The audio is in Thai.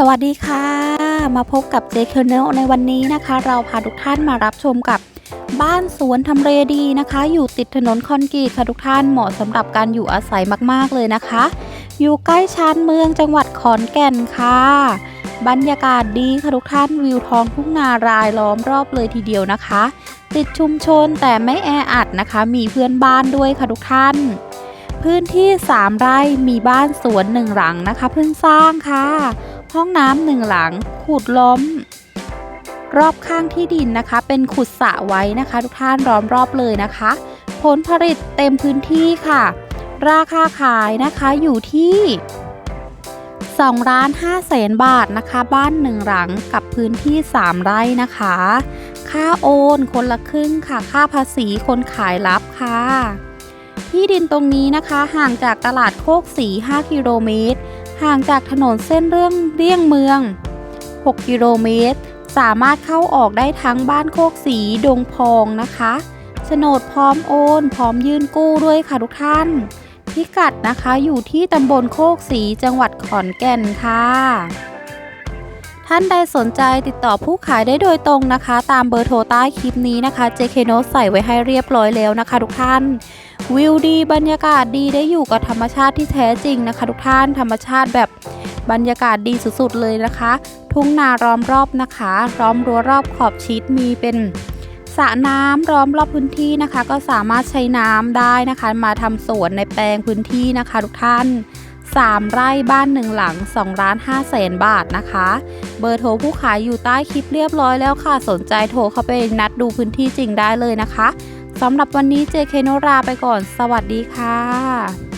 สวัสดีค่ะ มาพบกับเจคเนลในวันนี้นะคะ เราพาทุกท่านมารับชมกับบ้านสวนทำเลดีนะคะ อยู่ติดถนนคอนกรีตค่ะทุกท่านเหมาะสำหรับการอยู่อาศัยมากๆเลยนะคะ อยู่ใกล้ชานเมืองจังหวัดขอนแก่นค่ะ บรรยากาศดีค่ะทุกท่านวิวท้องทุ่งนารายล้อมรอบเลยทีเดียวนะคะ ติดชุมชนแต่ไม่แออัดนะคะ มีเพื่อนบ้านด้วยค่ะทุกท่าน พื้นที่ 3 ไร่มีบ้านสวนหนึ่งหลังนะคะ เพิ่งสร้างค่ะ ห้องน้ำหนึ่งหลัง ขุดล้อม รอบข้างที่ดินนะคะ เป็นขุดสระไว้นะคะ ทุกท่านล้อมรอบเลยนะคะ ผลผลิตเต็มพื้นที่ค่ะ ราคาขายนะคะอยู่ที่2ล้าน5แสนบาทนะคะ บ้านหนึ่งหลังกับพื้นที่ 3 ไร่นะคะ ค่าโอนคนละครึ่งค่ะ ค่าภาษีคนขายรับค่ะ ที่ดินตรงนี้นะคะห่างจากตลาดโคกสี5กิโลเมตร ห่างจากถนนเส้นเรื่องเลี่ยงเมือง 6 กิโลเมตร สามารถเข้าออกได้ทั้งบ้านโคกสีดงพองนะคะโฉนดพร้อมโอน พร้อมยื่นกู้ด้วยค่ะทุกท่าน พิกัดนะคะอยู่ที่ตำบลโคกสีจังหวัดขอนแก่นค่ะ ท่านใดสนใจติดต่อผู้ขายได้โดยตรงนะคะ ตามเบอร์โทรใต้คลิปนี้นะคะ JK n o t ใส่ไว้ให้เรียบร้อยแล้วนะคะ ทุกท่าน วิวดีบรรยากาศดีได้อยู่กับธรรมชาติที่แท้จริงนะคะ ทุกท่านธรรมชาติแบบบรรยากาศดีสุดๆเลยนะคะ ทุ่งนาล้อมรอบนะคะ ล้อมรั้วรอบขอบชิดมีเป็นสระน้ำล้อมรอบพื้นที่นะคะ ก็สามารถใช้น้ำได้นะคะ มาทำสวนในแปลงพื้นที่นะคะ ทุกท่าน 3 ไร่บ้านหนึ่งหลัง2ล้าน5แสนบาทนะคะ เบอร์โทรผู้ขายอยู่ใต้คลิปเรียบร้อยแล้วค่ะ สนใจโทรเข้าไปนัดดูพื้นที่จริงได้เลยนะคะสำหรับวันนี้เจเคโนราไปก่อน สวัสดีค่ะ